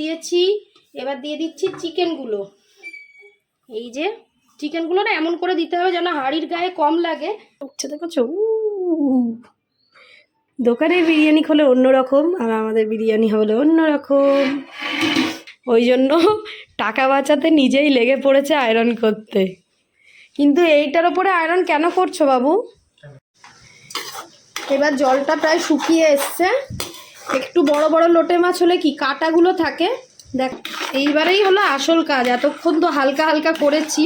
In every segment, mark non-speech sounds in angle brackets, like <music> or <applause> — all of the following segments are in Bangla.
দিয়েছি এবার দিয়ে দিচ্ছি চিকেনগুলো। এই যে চিকেনগুলো না এমন করে দিতে হবে যেন হাঁড়ির গায়ে কম লাগে। উঠছে দেখছ দোকানের বিরিয়ানি হলে অন্যরকম আর আমাদের বিরিয়ানি হলে অন্যরকম। ওই জন্য টাকা বাঁচাতে নিজেই লেগে পড়েছে আয়রন করতে। কিন্তু এইটার ওপরে আয়রন কেন করছ বাবু? এবার জলটা প্রায় শুকিয়ে এসছে। একটু বড় বড় লোটে মাছ হলে কি কাটাগুলো থাকে? দেখ, এইবারেই হলো আসল কাজ। এতক্ষণ তো হালকা হালকা করেছি।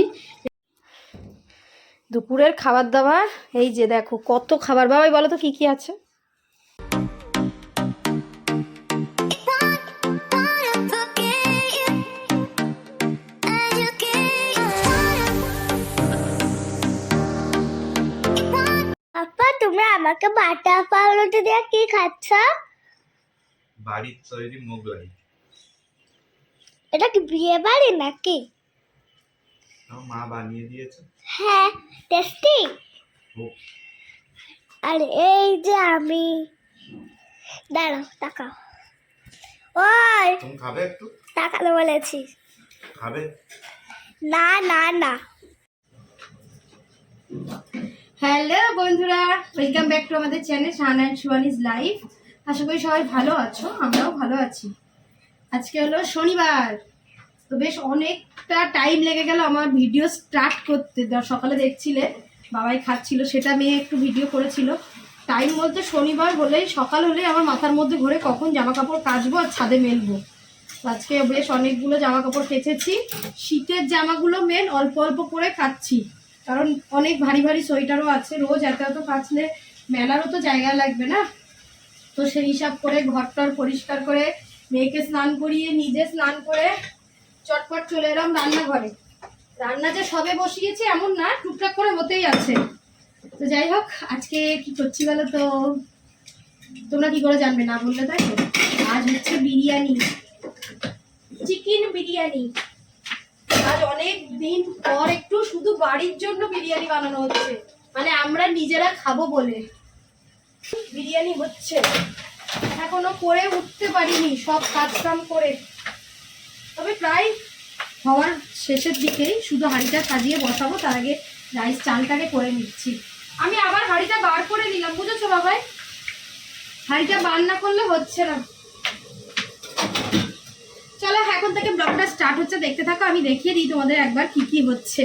দুপুরের খাবার দাবার, এই যে দেখো, কত খাবার। বাবাই, বলো তো কি কি আছে? তুমি আমাকে বাটা পাউরুটি দিয়ে কি খাচ্ছ? বাড়ির তৈরি মোগলাই। এটা কি বিয়ে বাড়ি নাকি? মা বানিয়ে দিয়েছে। হ্যাঁ টেস্টি আর এই যে আমি। দাঁড়াও তাকাও। ওই তুমি খাবে একটু? তাকাতে বলেছি। খাবে? না না না। হ্যালো বন্ধুরা ওয়েলকাম ব্যাক টু আমাদের channel Shaan and Suhani's life আশা করি সবাই ভালো আছো, আমরাও ভালো আছি। আজকে হলো শনিবার, তো বেশ অনেকটা টাইম লেগে গেল আমার ভিডিও স্টার্ট করতে। সকালে দেখছিলে, বাবাই খাচ্ছিল, সেটা মেয়ে একটু ভিডিও করেছিল। টাইম বলতে শনিবার হলেই, সকাল হলেই আমার মাথার মধ্যে ঘুরে কখন জামা কাপড় কাচবো আর ছাদে মেলবো। আজকে বেশ অনেকগুলো জামা কাপড় কেচেছি। শীতের জামাগুলো মেন অল্প অল্প করে কাচ্ছি, কারণ অনেক ভারী ভারী সোয়েটারও আছে। রোজ এত এত কাচলে মেলারও তো জায়গা লাগবে না। তো সেই হিসাব করে ঘরটর পরিষ্কার করে মেয়েকে স্নান করিয়ে নিজে স্নান করে চটপট চলে এলাম রান্নাঘরে। রান্না যে সবে বসিয়েছি এমন না, টুকটাক করে হতেই আছে। তো যাই হোক, আজকে কি করছি বলো তো? তোমরা কি করে জানবে না বললে তাই আজ হচ্ছে বিরিয়ানি। চিকেন বিরিয়ানি। আজ অনেক দিন পর একটু শুধু বাড়ির জন্য বিরিয়ানি বানানো হচ্ছে। মানে আমরা নিজেরা খাব বলে। বিরিয়ানি হচ্ছে এখনও করে উঠতে পারিনি, সব কাজ কাম করে। তবে প্রায় হওয়ার শেষের দিকেই শুধু হাঁড়িটা সাজিয়ে বসাবো, তার আগে রাইস চালটাকে করে নিচ্ছি। আমি আবার হাঁড়িটা বার করে নিলাম বুঝেছ বাবাই? হাঁড়িটা বার না করলে হচ্ছে না। চলো, এখন থেকে ব্লগটা স্টার্ট হচ্ছে, দেখতে থাকো, আমি দেখিয়ে দিই তোমাদের একবার কি কি হচ্ছে।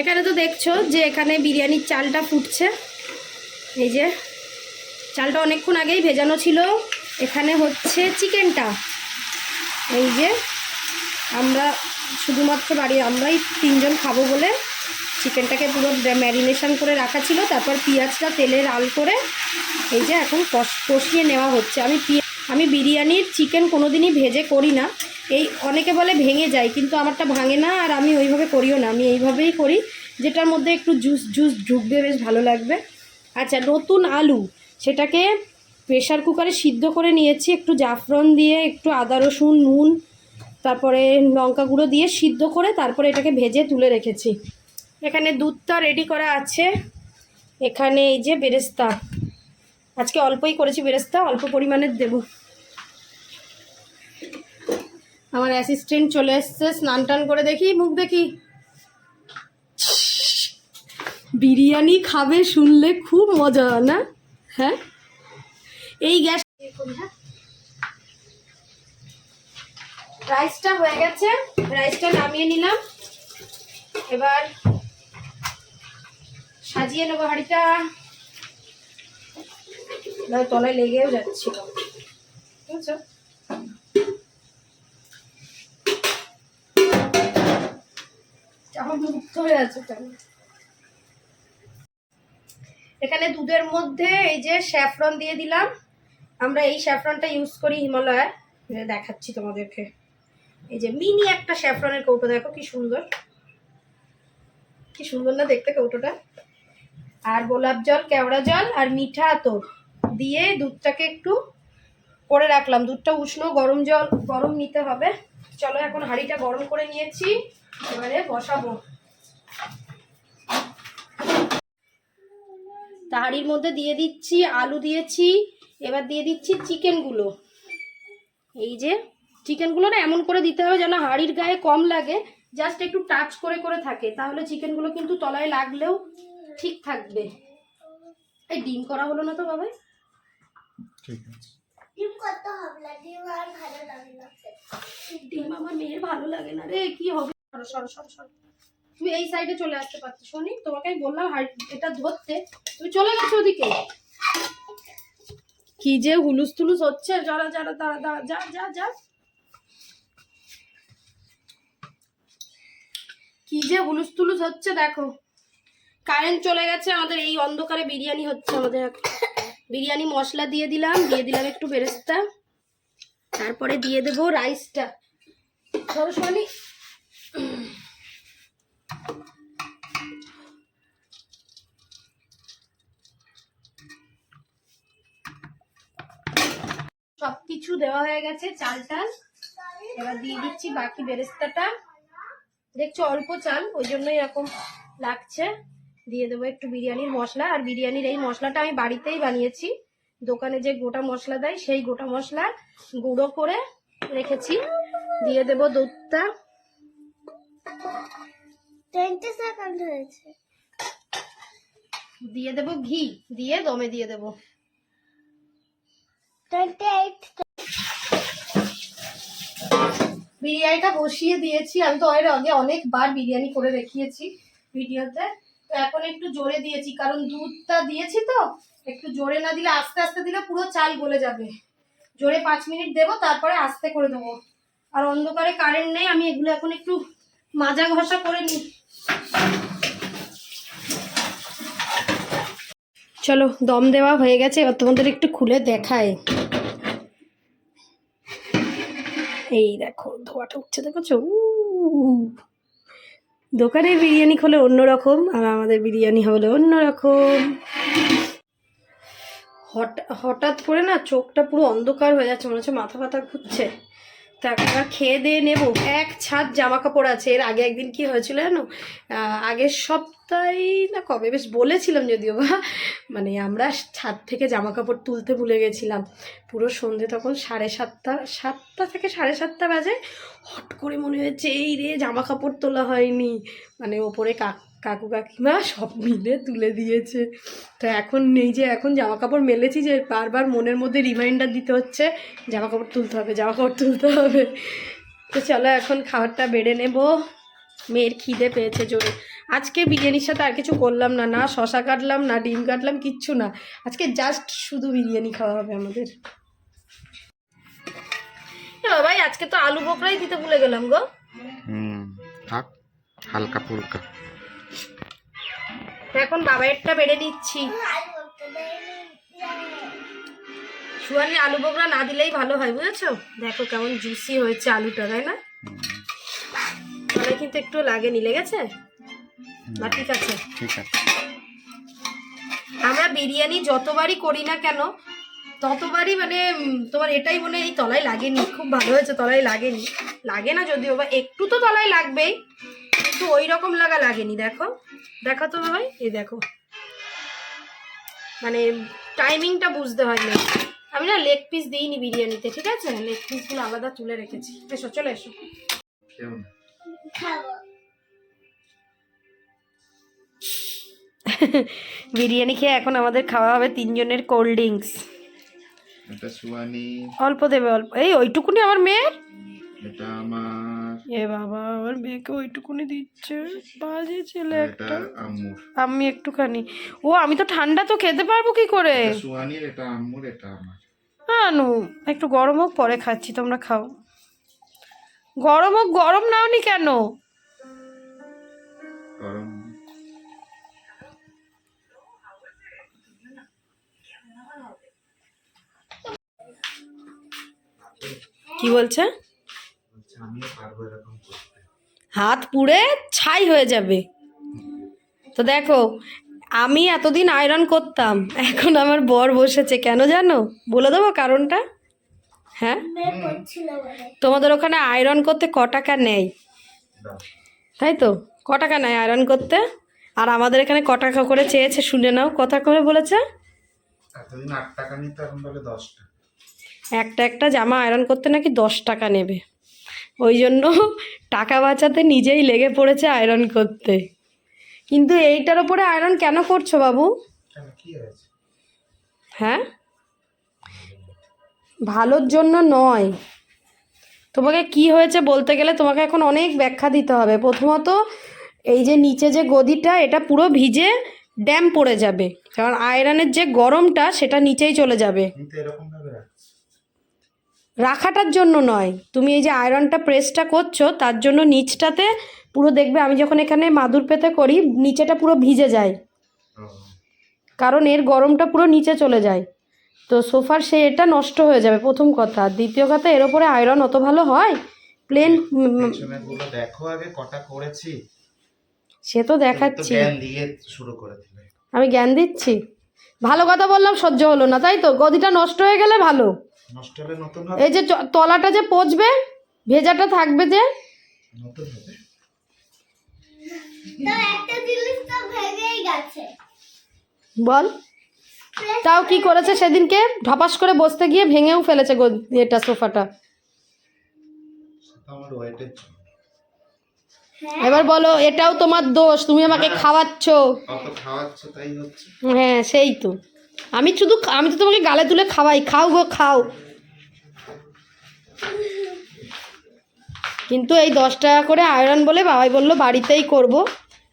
এখানে তো দেখছ যে এখানে বিরিয়ানির চালটা ফুটছে। এই যে, চালটা অনেকক্ষণ আগেই ভেজানো ছিল। এখানে হচ্ছে চিকেনটা। এই যে, আমরা শুধুমাত্র বাড়ি আমরাই তিনজন খাব বলে চিকেনটাকে পুরো ম্যারিনেশন করে রাখা ছিল। তারপর পেঁয়াজটা তেলে লাল করে এই যে এখন কষ- কষিয়ে নেওয়া হচ্ছে। আমি আমি বিরিয়ানির চিকেন কোনো দিনই ভেজে করি না। এই অনেকে বলে ভেঙে যায়, কিন্তু আমারটা ভাঙে না আর আমি ওইভাবে করিও না। আমি এইভাবেই করি। যেটার মধ্যে একটু জুস জুস ঢুকবে, বেশ ভালো লাগবে। আচ্ছা নতুন আলু। সেটাকে প্রেশার কুকারে সিদ্ধ করে নিয়েছি, একটু জাফরন দিয়ে, একটু আদা, রসুন, নুন, তারপরে লঙ্কা গুঁড়ো দিয়ে সিদ্ধ করে তারপরে এটাকে ভেজে তুলে রেখেছি। এখানে দুধটা রেডি করা আছে। এখানে এই যে বেরেস্তা। আজকে অল্পই করেছি বেরেস্তা, অল্প পরিমাণে দেব। আমার অ্যাসিস্ট্যান্ট চলে এসছে, স্নান টান করে দেখি, মুখ দেখি। বিরিয়ানি খাবে শুনলে খুব মজা হয় না? হ্যাঁ? এই গ্যাস রাইসটা হয়ে গেছে, রাইসটা নামিয়ে নিলাম। এবার সাজিয়ে নেব হাঁড়িটা। তলায় লেগেও যাচ্ছিল। বুঝছ? আমার মুক্ত হয়ে আছে এখানে দুধের মধ্যে এই যে স্যাফরন দিয়ে দিলাম। আমরা এই স্যাফরনটা ইউজ করি হিমালয়ার। দেখাচ্ছি তোমাদেরকে। এই যে মিনি একটা স্যাফরনের কৌটো, দেখো কি সুন্দর। কি সুন্দর না দেখতে কৌটোটা। আর গোলাপ জল, কেওড়া জল আর মিঠা আতর দিয়ে দুধটাকে একটু করে রাখলাম। দুধটা উষ্ণ, গরম জল, গরম নিতে হবে। চলো এখন হাঁড়িটা গরম করে নিয়েছি। এবারে বসাবো। তা হাঁড়ির মধ্যে দিয়ে দিচ্ছি আলু দিয়েছি এবার দিয়ে দিচ্ছি চিকেনগুলো। এই যে চিকেনগুলো না এমন করে দিতে হবে যেন হাড়ির গায়ে কম লাগে জাস্ট একটু টাচ করে করে থাকে। তাহলে চিকেনগুলো কিন্তু তলায় লাগলেও ঠিক থাকবে। এই ডিম করা হলো না তো ঠিক আছে। ডিম করতে হবে? না ডিম আর ভালো লাগে না। ডিম আমার মেয়ের ভালো লাগে না রে কি হবে? সরো সরো সরো সরো। তুমি এই সাইডে চলে আসতে পারছ শোনি তোমাকে আমি বললাম এটা ধরতে। তুমি চলে গেছো ওদিকে। কি যে হুলুস তুলুস হচ্ছে, যারা যারা দাঁড়া যা যা যা। কি যে হুলুস তুলুস হচ্ছে, দেখো। কারেন্ট চলে গেছে, আমাদের এই অন্ধকারে বিরিয়ানি হচ্ছে আমাদের। বিরিয়ানি মশলা দিয়ে দিলাম দিয়ে দিলাম একটু বেরেস্তা। তারপরে দিয়ে দেবো রাইসটা ধরো, সোনি। সব কিছু দেওয়া হয়ে গেছে চাল টাল। এবার দিয়ে দিচ্ছি বাকি বেরেস্তাটা। দেখছ অল্প চাল ওই জন্যই এরকম লাগছে। দিয়ে দেবো একটু বিরিয়ানির মশলা। আর বিরিয়ানির এই মশলাটা আমি বাড়িতেই বানিয়েছি। দোকানে যে গোটা মশলা দেয় সেই গোটা মশলা গুঁড়ো করে রেখেছি। দিয়ে দেব দুধটা। টোয়েন্টি সেকেন্ড হয়েছে। দিয়ে দেব ঘি। দিয়ে দমে দিয়ে দেব। বিরিয়ানিটা বসিয়ে দিয়েছি। আমি তো এর আগে অনেকবার বিরিয়ানি করে দেখিয়েছি ভিডিওতে। তো এখন একটু জোরে দিয়েছি, কারণ দুধটা দিয়েছি তো, একটু জোরে না দিলে আস্তে আস্তে দিলে পুরো চাল গলে যাবে। জোরে পাঁচ মিনিট দেবো, তারপরে আস্তে করে দেবো। আর অন্ধকারে কারেন্ট নেই, আমি এগুলো এখন একটু মাজা ঘষা করে নিই। চলো, দম দেওয়া হয়ে গেছে, এবার তোমাদের একটু খুলে দেখায়। এই দেখো ধোয়াটা উঠছে দেখেছ? উহ। দোকানের বিরিয়ানি খোলে অন্যরকম আর আমাদের বিরিয়ানি হলে অন্যরকম। হঠাৎ হঠাৎ করে না চোখটা পুরো অন্ধকার হয়ে যাচ্ছে, মনে হচ্ছে মাথা ফাথা ঘুরছে। তা খেয়ে দিয়ে নেব। এক ছাদ জামা কাপড় আছে। এর আগে একদিন কি হয়েছিল জানো? আগের সপ্তাহে না কবে? বেশ বলেছিলাম যদিও বা। মানে আমরা ছাদ থেকে জামা কাপড় তুলতে ভুলে গেছিলাম। পুরো সন্ধে তখন সাড়ে সাতটা সাতটা থেকে সাড়ে সাতটা বাজে। হট করে মনে হয়েছে এই রে জামা কাপড় তোলা হয়নি। মানে ওপরে কাক কাকু কাকিমা সব মিলে তুলে দিয়েছে। তো এখন নেই যে এখন জামা কাপড় মেলেছি যে বারবার মনের মধ্যে রিমাইন্ডার দিতে হচ্ছে জামা কাপড় তুলতে হবে জামা কাপড় তুলতে হবে। তো চলো এখন খাবারটা বেড়ে নেব। মেয়ের খিদে পেয়েছে জোরে। আজকে বিরিয়ানির সাথে আর কিছু করলাম না না শশা কাটলাম, না ডিম কাটলাম, কিচ্ছু না। আজকে জাস্ট শুধু বিরিয়ানি খাওয়া হবে আমাদের। ভাই আজকে তো আলু বোকরাই দিতে ভুলে গেলাম গো। হুম, থাক, হালকা ফুলকা। এখন বাবাইয়েরটা বেড়ে নিচ্ছি। সুয়ানি আলু বোকরা না দিলেই ভালো হয় বুঝেছ? দেখো কেমন জুসি হয়েছে আলুটা তাই না? মানে কিন্তু একটু লাগেনি লেগেছে না ঠিক আছে। ঠিক আছে। আমরা বিরিয়ানি যতবারই করি না কেন ততবারই মানে তোমার এটাই মনে হয় এই তলায় লাগেনি খুব ভালো হয়েছে তলায় লাগেনি। লাগে না যদিও বা একটু তো তলায় লাগবেই। কিন্তু ওই রকম লাগা লাগেনি দেখো। দেখো তো ভাই এই দেখো। মানে টাইমিংটা বুঝতে হয় না আমি না লেগ পিস দিইনি বিরিয়ানিতে ঠিক আছে? লেগ পিসগুলো আলাদা তুলে রেখেছি। এসো চলে এসো। কেউ না খাব। বিরিয়ানি খেয়ে এখন আমাদের খাওয়া হবে তিনজনের কোল্ড ড্রিঙ্কস অল্প দেবে অল্প। এই ওইটুকুনি আমার মেয়ের? এটা আমার। এ বাবা আমার মেয়েকে ওইটুকুনি দিচ্ছে। বাজে ছেলে একটা। আম্মুর। আমি একটুখানি। ও আমি তো ঠান্ডা তো খেতে পারব কি করে? এটা সুয়ানির এটা আম্মুর এটা আমার। আনু একটু গরম হোক পরে খাচ্ছি তোমরা খাও। গরম হোক গরম নাওনি কেন? গরম। কি বলছে, আমিও পারব এরকম করতে। হাত পুড়ে ছাই হয়ে যাবে। তো দেখো আমি এতদিন আয়রন করতাম এখন আমার বর বসেছে কেন জানো? বলে দেবো কারণটা? হ্যাঁ? তোমাদের ওখানে আয়রন করতে ক টাকা নেয়? তাই তো? ক টাকা নেয় আয়রন করতে? আর আমাদের এখানে ক টাকা করে চেয়েছে শুনে নাও কথা করে বলেছে। এতদিন আট টাকা নিতে এখন বলে দশ টাকা। একটা একটা জামা আয়রন করতে নাকি দশ টাকা নেবে? ওই জন্য টাকা বাঁচাতে নিজেই লেগে পড়েছে আয়রন করতে। কিন্তু এইটার ওপরে আয়রন কেন করছ বাবু? হ্যাঁ? ভালোর জন্য নয়। তোমাকে কি হয়েছে বলতে গেলে তোমাকে এখন অনেক ব্যাখ্যা দিতে হবে। প্রথমত এই যে নিচে যে গদিটা এটা পুরো ভিজে ড্যাম পড়ে যাবে। কারণ আয়রনের যে গরমটা সেটা নিচেই চলে যাবে। এরকম রাখাটার জন্য নয়। তুমি এই যে আয়রনটা প্রেসটা করছ তার জন্য নিচটাতে পুরো দেখবে আমি যখন এখানে মাদুর পেতে করি নিচেটা পুরো ভিজে যায়। কারণ এর গরমটা পুরো নিচে চলে যায়। তো সোফার সে এটা নষ্ট হয়ে যাবে প্রথম কথা। দ্বিতীয় কথা এর ওপরে আয়রন অত ভালো হয়? প্লেন দেখো আগে কটা করেছি। সে তো দেখাচ্ছি। জ্ঞান দিয়ে শুরু করে দিলে। আমি জ্ঞান দিচ্ছি। ভালো কথা বললাম সহ্য হলো না তাই তো? গদিটা নষ্ট হয়ে গেলে ভালো। নষ্ট হলে নতুন হবে এই যে চ- তলাটা যে পচবে ভেজাটা থাকবে যে? নতুন হবে। একটা জিনিস তো ভেঙেই গেছে। বল। তাও কি করেছে সেদিনকে? ঢপাস করে বসতে গিয়ে ভেঙেও ফেলেছে গো- এটা সোফাটা। জন্য। এবার বলো এটাও তোমার দোষ তুমি আমাকে খাওয়াচ্ছ। কত খাওয়াচ্ছ তাই হচ্ছে। হ্যাঁ সেই তো। আমি শুধু আমি তো তোমাকে গালে তুলে খাওয়াই। খাও গো, খাও। কিন্তু এই দশ টাকা করে আয়রন বলে বাবাই বলল, বাড়িতেই করব।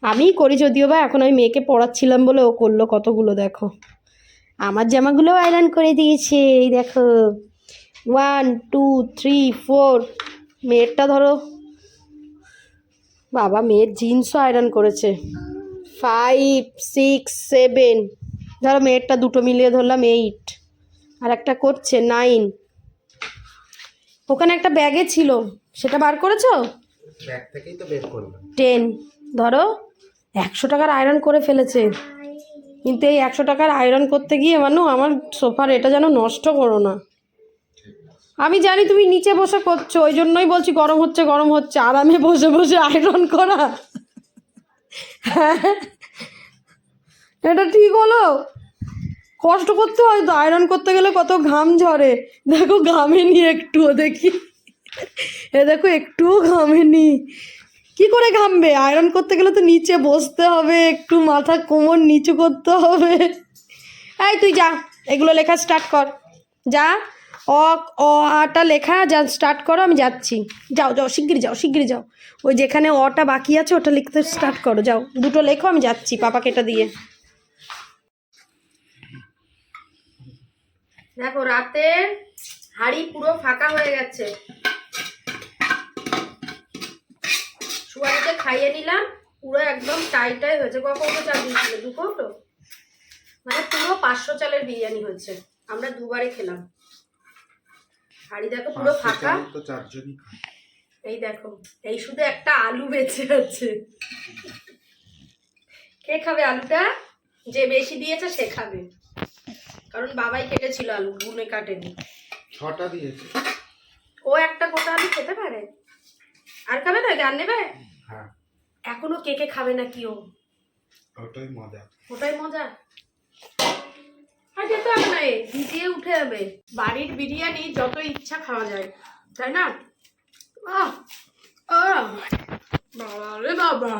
আমিই করি যদিও বা, এখন আমি মেয়েকে পড়াচ্ছিলাম বলে ও করল কতগুলো, দেখো। আমার জামাগুলোও আয়রন করে দিয়েছে, এই দেখো। ওয়ান টু থ্রি ফোর মেয়েরটা ধরো। বাবা, মেয়ের জিন্সও আয়রন করেছে। ফাইভ সিক্স সেভেন ধরো মেয়েরটা দুটো মিলিয়ে ধরলাম এইট আর একটা করছে নাইন ওখানে একটা ব্যাগে ছিল সেটা বার করেছ? ব্যাগ থেকেই তো বের করলাম। টেন ধরো একশো টাকার আয়রন করে ফেলেছে। কিন্তু এই একশো টাকার আয়রন করতে গিয়ে মানু আমার সোফার এটা যেন নষ্ট করো না। আমি জানি তুমি নিচে বসে করছ ওই জন্যই বলছি গরম হচ্ছে গরম হচ্ছে আরামে বসে বসে আয়রন করা। হ্যাঁ? এটা ঠিক হলো? কষ্ট করতে হয় তো আয়রন করতে গেলে কত ঘাম ঝরে। দেখো ঘামেনি একটুও দেখি। এ দেখো একটুও ঘামেনি কি করে ঘামবে? আয়রন করতে গেলে তো নিচে বসতে হবে, একটু মাথা কোমর নিচু করতে হবে। এই তুই যা, এগুলো লেখা স্টার্ট কর। যা অ অ আটা লেখা, যা স্টার্ট করো, আমি যাচ্ছি। যাও যাও শিগগিরি যাও শিগগিরি যাও। ওই যেখানে অটা বাকি আছে, ওটা লিখতে স্টার্ট করো, যাও। দুটো লেখো, আমি যাচ্ছি, পাপাকে এটা দিয়ে। দেখো রাতের হাড়ি পুরো ফাঁকা হয়ে গেছে। সুয়ারিকে খাইয়ে নিলাম পুরো একদম টাই টাই হয়েছে। ক কৌটো চাল দিয়েছিল? দু কৌটো? মানে পুরো পাঁচশো চালের বিরিয়ানি হয়েছে। আমরা দুবারে খেলাম। হাড়ি দেখো পুরো ফাঁকা। এই দেখো এই শুধু একটা আলু বেঁচে আছে। কে খাবে আলুটা? যে বেশি দিয়েছে সে খাবে। কারণ বাবাই কেটেছিল আলু গুনে কাটেনি। ছটা দিয়েছে। ও একটা গোটা আলু খেতে পারে? আর খাবে না গান নেবে? হ্যাঁ। এখনও কে কে খাবে না কি ও? ওটাই মজা। ওটাই মজা? আর যেতে হবে না এ ভিজিয়ে উঠে যাবে। বাড়ির বিরিয়ানি যত ইচ্ছা খাওয়া যায় তাই না? আহ আহ বাবা রে বাবা।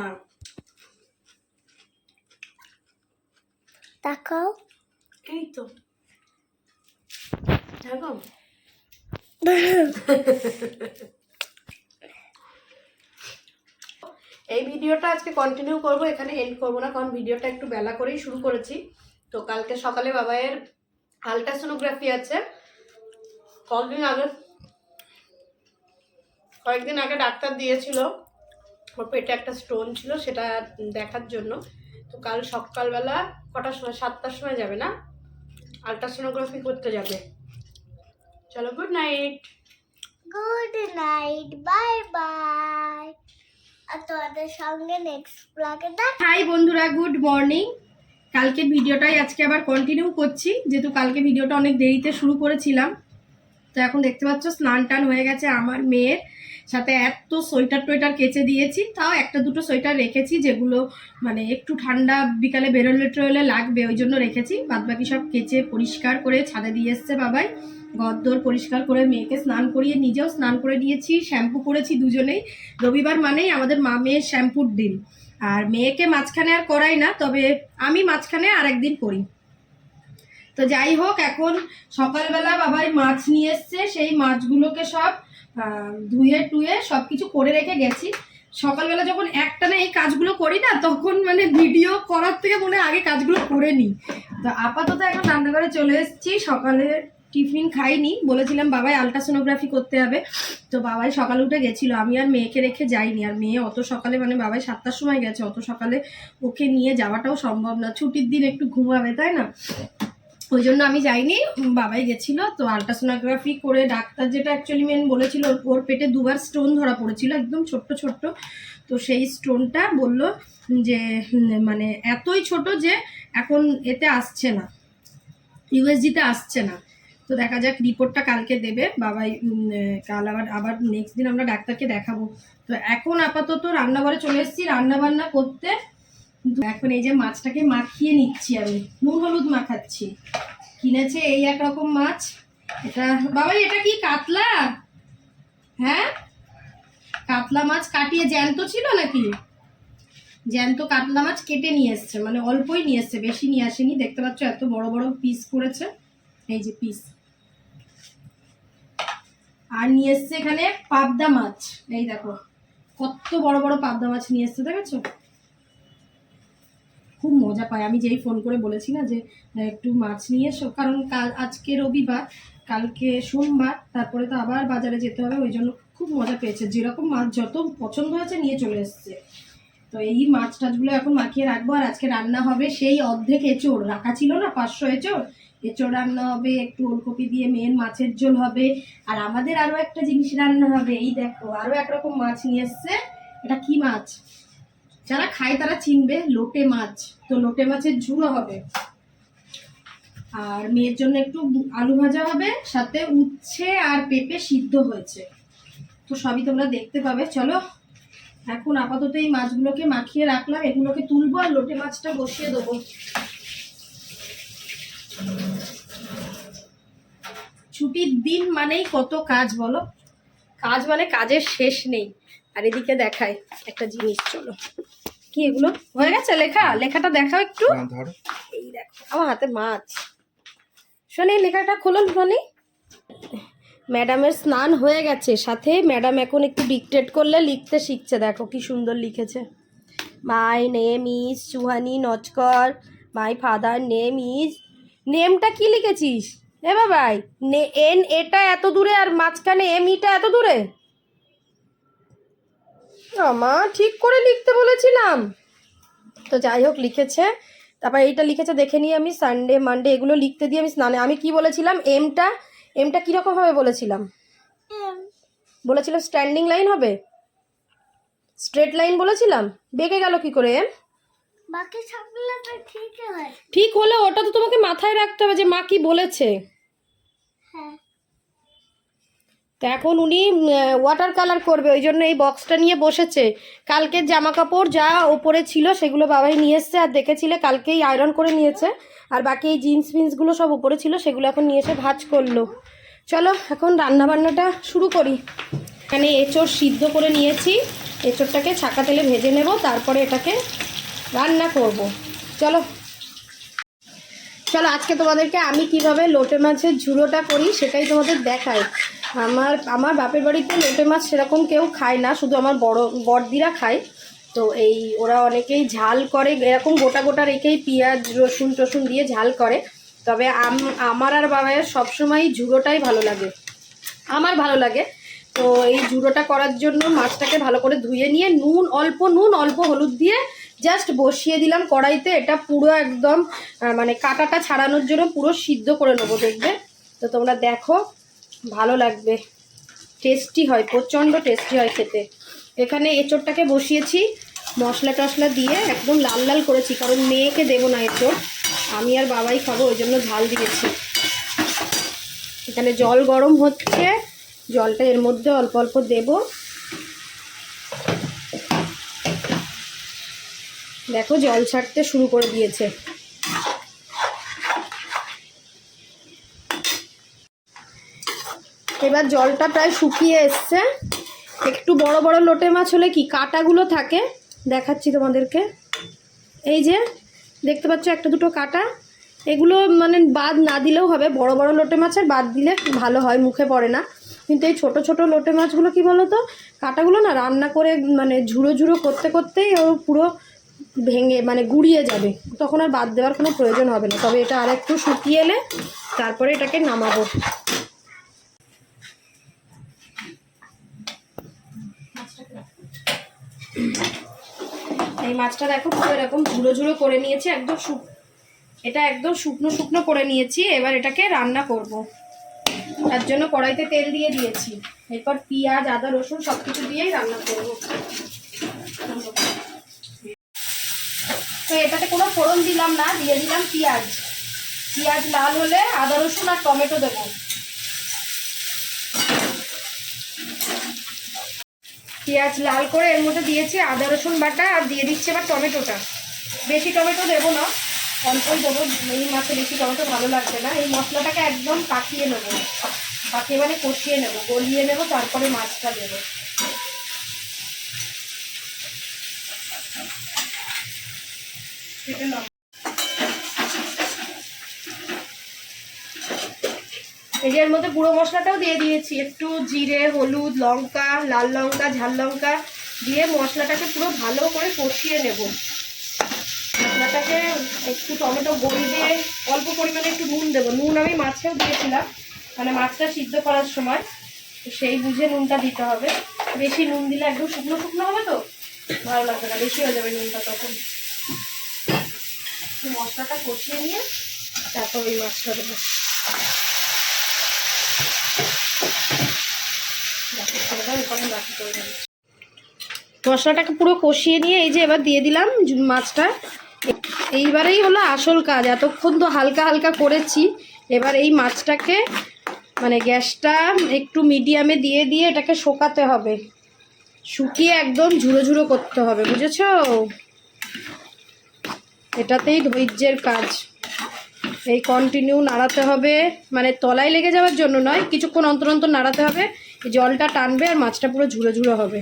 তাকাও। এই তো। <laughs> এই ভিডিওটা আজকে কন্টিনিউ করব, এখানে এন্ড করব না, কারণ ভিডিওটা একটু বেলা করেই শুরু করেছি। তো কালকে সকালে বাবাইয়ের আলট্রাসোনোগ্রাফি আছে। কয়েকদিন আগে? কয়েকদিন আগে ডাক্তার দিয়েছিল। ওর পেটে একটা স্টোন ছিল, সেটা দেখার জন্য। তো কাল সকালবেলা কটার সময়? সাতটার সময় যাবে না? আলট্রাসোনোগ্রাফি করতে যাবে। চলো good night good night bye bye আর তোমাদের সঙ্গে নেক্সট ব্লগে দেখ হাই বন্ধুরা গুড মর্নিং কালকে ভিডিওটাই আজকে আবার কন্টিনিউ করছি যেহেতু কালকে ভিডিওটা অনেক দেরিতে শুরু করেছিলাম। তো এখন দেখতে পাচ্ছ স্নান টান হয়ে গেছে আমার মেয়ের। সাথে এত সোয়েটার টোয়েটার কেচে দিয়েছি তাও একটা দুটো সোয়েটার রেখেছি যেগুলো মানে একটু ঠান্ডা বিকালে বেরোলে টেরোলে লাগবে, ওই জন্য রেখেছি। বাদ বাকি সব কেচে পরিষ্কার করে ছাদে দিয়ে এসছে বাবাই। ঘরদোর পরিষ্কার করে মেয়েকে স্নান করিয়ে নিজেও স্নান করে নিয়েছি, শ্যাম্পু করেছি দুজনেই। রবিবার মানেই আমাদের মা মেয়ের শ্যাম্পুর দিন। আর মেয়েকে মাঝখানে আর করাই না, তবে আমি মাঝখানে আর একদিন করি। তো যাই হোক, এখন সকালবেলা বাবাই মাছ নিয়ে এসছে, সেই মাছগুলোকে সব ধুয়ে টুয়ে সব কিছু করে রেখে গেছি। সকালবেলা যখন একটা একটানা এই কাজগুলো করি না, তখন মানে ভিডিও করার থেকে মনে আগে কাজগুলো করে নিই। তো আপাতত এখন রান্নাঘরে চলে এসেছি। সকালে টিফিন খাইনি। বলেছিলাম বাবাই আলট্রাসোনোগ্রাফি করতে হবে। তো বাবাই সকালে উঠে গেছিল। আমি আর মেয়েকে রেখে যাইনি। আর মেয়ে অত সকালে মানে বাবাই সাতটার সময় গেছে। অত সকালে ওকে নিয়ে যাওয়াটাও সম্ভব না। ছুটির দিন একটু ঘুমাবে, তাই না? ওই জন্য আমি যাইনি বাবাই গেছিল, তো আলট্রাসোনোগ্রাফি করে ডাক্তার যেটা অ্যাকচুয়ালি মেন বলেছিল, ওর- পেটে দুবার স্টোন ধরা পড়েছিল, একদম ছোট্ট ছোট্ট। তো সেই স্টোনটা বলল যে মানে এতই ছোট যে এখন এতে আসছে না ইউএসজিতে আসছে না। তো দেখা যাক রিপোর্টটা কালকে দেবে, বাবাই কাল আবার আবার নেক্সট দিন আমরা ডাক্তারকে দেখাবো। তো এখন আপাতত রান্নাঘরে চলে এসেছি, রান্নাবান্না করতে এখন এই যে মাছটাকে মাখিয়ে নিচ্ছি আমি। নুন হলুদ মাখাচ্ছি। কিনেছে এই এক রকম মাছ। এটা বাবাই, এটা কি কাতলা? হ্যাঁ? কাতলা মাছ কাটিয়ে জ্যান্ত ছিল নাকি? জ্যান্ত কাতলা মাছ কেটে নিয়ে এসছে মানে অল্পই নিয়ে এসছে, বেশি নিয়ে আসেনি। দেখতে পাচ্ছ এত বড় বড় পিস করেছে। এই যে পিস আর নিয়ে এসছে এখানে পাবদা মাছ। এই দেখো, কত বড় বড় পাবদা মাছ নিয়ে এসছে, দেখেছ? খুব মজা পায়। আমি যেই ফোন করে বলেছি না যে একটু মাছ নিয়ে এসো। কারণ কাল, আজকে রবিবার, কালকে সোমবার, তারপরে তো আবার বাজারে যেতে হবে, ওই জন্য খুব মজা পেয়েছে। যেরকম মাছ যত পছন্দ হয়েছে নিয়ে চলে এসছে। তো এই মাছ টাছগুলো এখন মাখিয়ে রাখব, আর আজকে রান্না হবে সেই অর্ধেক এঁচোড়। রাখা ছিল না, পাঁচশো এঁচোড়। এঁচোড় রান্না হবে, একটু ওলকপি দিয়ে মেন মাছের ঝোল হবে, আর আমাদের আরও একটা জিনিস রান্না হবে। এই দেখো, আরও একরকম মাছ নিয়ে এসছে। এটা কি মাছ? যারা খায় তারা চিনবে লোটে মাছ। তো লোটে মাছের ঝুড়ো হবে। আর মেয়ের জন্য একটু আলু ভাজা হবে, সাথে উচ্ছে আর পেঁপে সিদ্ধ হয়েছে। তো সবই তোমরা দেখতে পাবে। চলো, এখন আপাতত এই মাছগুলোকে মাখিয়ে রাখলাম। এগুলোকে তুলবো আর লোটে মাছটা বসিয়ে দেবো। ছুটির দিন মানেই কত কাজ বলো? কাজ মানে কাজের শেষ নেই। আর এদিকে দেখাই একটা জিনিস চলো। কি এগুলো? হয়ে গেছে লেখা? লেখাটা দেখাও একটু। এই দেখো আমার হাতে মাছ। শোনি লেখাটা খুলুন শোনি। ম্যাডামের স্নান হয়ে গেছে। সাথে ম্যাডাম এখন একটু ডিকটেট করলে লিখতে শিখছে। দেখো কি সুন্দর লিখেছে। My name is Suhani Nachkar my father name is নেমটা কি লিখেছিস? এ বাবাই নে এন এটা এত দূরে আর মাঝখানে এম ইটা এত দূরে? আমা ঠিক করে লিখতে বলেছিলাম। তো যাই হোক লিখেছে। তারপর এইটা লিখেছে দেখে নিয়ে আমি সানডে মানডে এগুলো লিখতে দিয়ে আমি স্নানে আমি কি বলেছিলাম? এমটা এমটা কীরকম হবে বলেছিলাম? বলেছিলাম স্ট্যান্ডিং লাইন হবে? স্ট্রেট লাইন বলেছিলাম? বেঁকে গেল কি করে এম বাকি সবগুলো তো ঠিকই হয়। ঠিক হলে ওটা তো তোমাকে মাথায় রাখতে হবে যে মা কি বলেছে হ্যাঁ তো এখন উনি ওয়াটার কালার করবে, ওই জন্য এই বক্সটা নিয়ে বসেছে। কালকে জামা কাপড় যা ওপরে ছিল সেগুলো বাবাই নিয়ে এসছে, আর দেখেছিলে কালকেই আয়রন করে নিয়েছে, আর বাকি এই জিন্স ফিন্সগুলো সব ওপরে ছিল, সেগুলো এখন নিয়ে এসে ভাজ করল। চলো, এখন রান্না বান্নাটা শুরু করি। এখানে এঁচড় সিদ্ধ করে নিয়েছি, এঁচড়টাকে ছাকা তেলে ভেজে নেব, তারপরে এটাকে রান্না করব। চলো। চলো, আজকে তোমাদেরকে আমি কীভাবে লোটে মাছের ঝুড়োটা করি সেটাই তোমাদের দেখাই। আমার আমার বাপের বাড়িতে লোটে মাছ সেরকম কেউ খায় না, শুধু আমার বড়, বড়দিরা খায়। তো এই ওরা অনেকেই ঝাল করে, এরকম গোটা গোটা রেখেই পেঁয়াজ, রসুন টসুন দিয়ে ঝাল করে। তবে আম- আমার আর বাবাইয়ের সবসময় ঝুড়োটাই ভালো লাগে। আমার ভালো লাগে। তো এই ঝুড়োটা করার জন্য মাছটাকে ভালো করে ধুয়ে নিয়ে নুন, অল্প নুন, অল্প হলুদ দিয়ে জাস্ট বসিয়ে দিলাম কড়াইতে। এটা পুরো একদম মানে কাঁটাটা ছাড়ানোর জন্য পুরো সিদ্ধ করে নেব, দেখবে? তো তোমরা দেখো। ভালো লাগবে। টেস্টি হয়, প্রচণ্ড টেস্টি হয় খেতে। এখানে এঁচোড়টাকে বসিয়েছি, মশলা টশলা দিয়ে একদম লাল লাল করেছি, কারণ মেয়েকে দেবো না এঁচোড়। আমি আর বাবাই খাব, ওই জন্য ঝাল দিয়েছি। এখানে জল গরম হচ্ছে, জলটা এর মধ্যে অল্প অল্প দেব। দেখো জল ছাড়তে শুরু করে দিয়েছে। এবার জলটা প্রায় শুকিয়ে এসছে। একটু বড় বড় লোটে মাছ হলে কি কাটাগুলো থাকে? দেখাচ্ছি তোমাদেরকে। এই যে, দেখতে পাচ্ছ একটা দুটো কাটা। এগুলো মানে বাদ না দিলেও হবে। বড় বড় লোটে মাছের বাদ দিলে ভালো হয়, মুখে পড়ে না। কিন্তু এই ছোট ছোট লোটে মাছগুলো কি বলো তো কাটাগুলো না রান্না করে মানে ঝুড়ো ঝুড়ো করতে করতেই ও পুরো ভেঙে মানে গুড়িয়ে যাবে। তখন আর বাদ দেওয়ার কোনো প্রয়োজন হবে না। তবে এটা আর একটু শুকিয়ে এলে তারপরে এটাকে নামাবো। এই মাছটা দেখো পুরো এরকম ঝুড়ো ঝুড়ো করে নিয়েছি, একদম শুক, এটা একদম শুকনো শুকনো করে নিয়েছি, এবার এটাকে রান্না করব। তার জন্য কড়াইতে তেল দিয়ে দিয়েছি। এরপর পেঁয়াজ, আদা, রসুন সব কিছু দিয়েই রান্না করব। তো এটাতে কোনো ফোড়ন দিলাম না, দিয়ে দিলাম পেঁয়াজ। পেঁয়াজ লাল হলে আদা, রসুন আর টমেটো দেবো। পেঁয়াজ লাল করে এর মধ্যে দিয়েছি আদা, রসুন বাটা, আর দিয়ে দিচ্ছি এবার টমেটোটা। বেশি টমেটো দেবো না, অল্পই দেবো। এই মাছে বেশি টমেটো ভালো লাগবে না। এই মশলাটাকে একদম পাকিয়ে নেব। পাকিয়ে মানে কষিয়ে নেব, গলিয়ে নেব, তারপরে মাছটা দেবো। কেটে এই যে এর মধ্যে গুঁড়ো মশলাটাও দিয়ে দিয়েছি। একটু জিরে, হলুদ, লঙ্কা, লাল লঙ্কা, ঝাল লঙ্কা দিয়ে মশলাটাকে পুরো ভালো করে কষিয়ে নেব। মশলাটাকে একটু টমেটো বড়ি দিয়ে অল্প পরিমাণে একটু নুন দেবো। নুন আমি মাছেও দিয়েছিলাম মানে মাছটা সিদ্ধ করার সময়। সেই বুঝে নুনটা দিতে হবে। বেশি নুন দিলে একদম শুকনো শুকনো হবে তো? ভালো লাগবে না, বেশি হয়ে যাবে নুনটা তখন। মশলাটা কষিয়ে নিয়ে তারপর ওই মাছটা দেবো। মশলাটাকে পুরো কষিয়ে নিয়ে এই যে এবার দিয়ে দিলাম মাছটা। এইবারেই হলো আসল কাজ। এতক্ষণ তো হালকা হালকা করেছি। এবার এই মাছটাকে মানে গ্যাসটা একটু মিডিয়ামে দিয়ে দিয়ে এটাকে শোকাতে হবে। শুকিয়ে একদম ঝুড়ো ঝুড়ো করতে হবে, বুঝেছ? এটাতেই ধৈর্যের কাজ। এই কন্টিনিউ নাড়াতে হবে। মানে তলায় লেগে যাওয়ার জন্য নয়, কিছুক্ষণ অন্তর অন্তর নাড়াতে হবে। জলটা টানবে আর মাছটা পুরো ঝুড়ো ঝুড়ো হবে।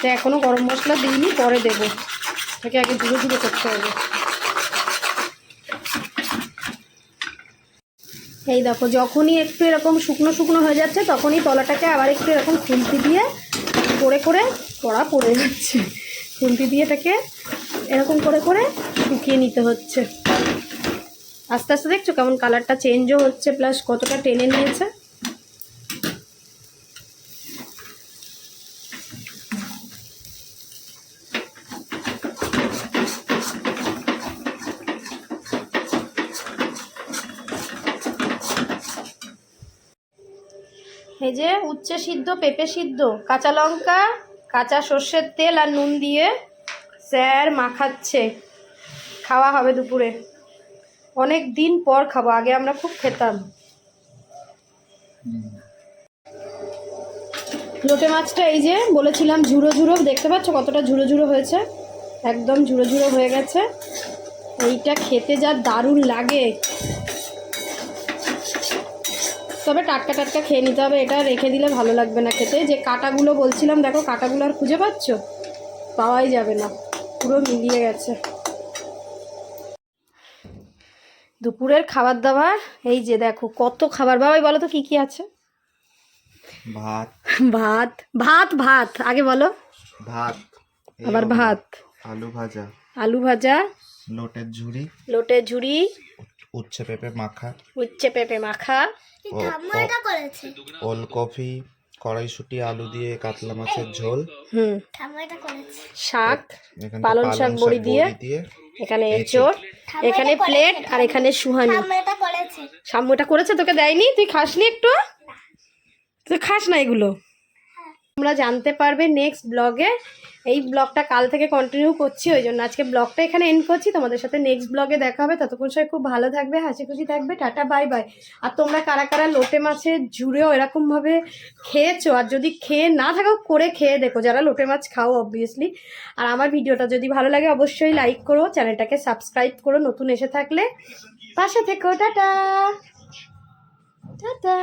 তো এখনও গরম মশলা দিইনি, পরে দেবো। তাকে আগে ঝুড়ো ঝুড়ো করতে হবে। এই দেখো, যখনই একটু এরকম শুকনো শুকনো হয়ে যাচ্ছে, তখনই তলাটাকে আবার একটু এরকম খুন্তি দিয়ে করে করে কড়া পড়ে যাচ্ছে খুন্তি দিয়ে এটাকে এরকম করে করে শুকিয়ে নিতে হচ্ছে। আস্তে আস্তে দেখছ কেমন কালারটা চেঞ্জও হচ্ছে প্লাস কতটা টেনে নিয়েছে? এই যে উচ্ছে সিদ্ধ, পেঁপে সিদ্ধ, কাঁচা লঙ্কা, কাঁচা সর্ষের তেল আর নুন দিয়ে স্যার মাখাচ্ছে। খাওয়া হবে দুপুরে। অনেক দিন পর খাব, আগে আমরা খুব খেতাম। লোটে মাছটা এই যে বলেছিলাম ঝুড়ো ঝুড়ো দেখতে পাচ্ছ কতটা ঝুড়ো ঝুড়ো হয়েছে? একদম ঝুড়ো ঝুড়ো হয়ে গেছে। এইটা খেতে যা দারুণ লাগে। তবে টাটকা টাটকা খেয়ে নিতে হবে, এটা রেখে দিলে ভালো লাগবে না খেতে। যে কাটাগুলো বলছিলাম, দেখো কাটাগুলো আর খুঁজে পাচ্ছ? পাওয়াই যাবে না, পুরো মিলিয়ে গেছে। দুপুরের খাবার দাবার এই যে দেখো কত খাবার। বাবাই বলো তো কি কি আছে? ভাত। ভাত ভাত ভাত। আগে বলো। ভাত আবার ভাত। আলু ভাজা। আলু ভাজা। লোটের ঝুড়ি। লোটে ঝুড়ি। উচ্ছে পেঁপে মাখা। উচ্ছে পেঁপে মাখা। ও- ঠাম্মা এটা করেছে। ওলকপি। কড়াইশুটি আলু দিয়ে কাতলা মাছের ঝোল। হুম। ঠাম্মা এটা করেছে। শাক এখানে পালং শাক বড়ি দিয়ে এখানে এঁচড় এখানে প্লেট আর এখানে সুহানি সাম্যটা করেছে? তোকে দেয়নি? তুই খাসনি একটু? তুই খাস না এগুলো? তোমরা জানতে পারবে নেক্সট ব্লগে এই ব্লগটা কাল থেকে কন্টিনিউ করছি, ওই জন্য আজকে ব্লগটা এখানে এন্ড করছি। তোমাদের সাথে নেক্সট ব্লগে দেখা হবে। ততক্ষণ সবাই খুব ভালো থাকবে হাসি খুশি থাকবে। টাটা বাই বাই আর তোমরা কারা কারা লোটে মাছের ঝুড়েও এরকমভাবে খেয়েছো? আর যদি খেয়ে না থাকো, করে খেয়ে দেখো। যারা লোটে মাছ খাও অবভিয়াসলি আর আমার ভিডিওটা যদি ভালো লাগে, অবশ্যই লাইক করো, চ্যানেলটাকে সাবস্ক্রাইব করো, নতুন এসে থাকলে। পাশে থেকো, টাটা। টাটা।